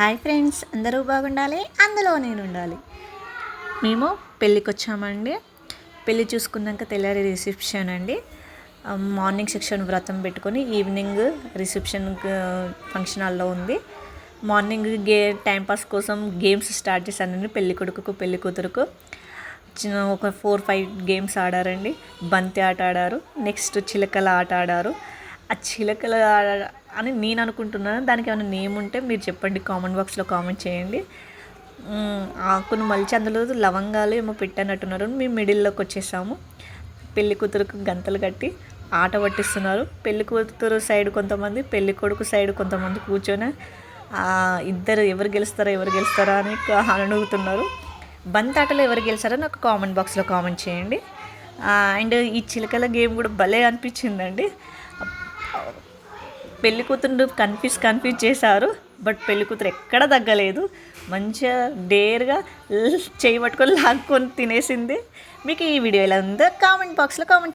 Hi friends అందరూ బాగుండాలి అందులో నేను ఉండాలి. మేము పెళ్ళికి వచ్చామండి పెళ్ళి చూసుకున్నాక తెల్లారి రిసెప్షన్ అండి. మార్నింగ్ సెక్షన్ వ్రతం పెట్టుకొని ఈవినింగ్ రిసెప్షన్ ఫంక్షన్ హాల్లో ఉంది. మార్నింగ్ గే టైంపాస్ కోసం గేమ్స్ స్టార్ట్ చేశానండి పెళ్ళి కొడుకుకు పెళ్ళి కూతురుకు. చిన్న ఒక ఫోర్ ఫైవ్ గేమ్స్ ఆడారండి. బంతి ఆట ఆడారు నెక్స్ట్ చిలకల ఆట ఆడారు. ఆ చిలకల ఆడ- అని నేను అనుకుంటున్నాను. దానికి ఏమైనా నేమ్ ఉంటే మీరు చెప్పండి కామెంట్ బాక్స్లో కామెంట్ చేయండి. ఆకును మలిచి అందులో లవంగాలు ఏమో పెట్టానట్టున్నారు. మేము మిడిల్లోకి వచ్చేసాము. పెళ్ళి కూతురుకు గంతలు కట్టి ఆట పట్టిస్తున్నారు. పెళ్ళి కూతురు సైడ్ కొంతమంది పెళ్ళి కొడుకు సైడ్ కొంతమంది కూర్చొని ఇద్దరు ఎవరు గెలుస్తారా ఎవరు గెలుస్తారా అని అడుగుతున్నారు బంతి ఆటలో ఎవరు గెలిచారో నాకు కామెంట్ బాక్స్లో కామెంట్ చేయండి. అండ్ ఈ చిలకల గేమ్ కూడా భలే అనిపించిందండి. పెళ్ళి కూతురు కన్ఫ్యూజ్ కన్ఫ్యూజ్ చేశారు బట్ పెళ్ళి కూతురు ఎక్కడ తగ్గలేదు. మంచిగా డేర్గా చేయి పట్టుకొని లాక్కొని తినేసింది. మీకు ఈ వీడియో ఎలా ఉందో కామెంట్ బాక్స్లో కామెంట్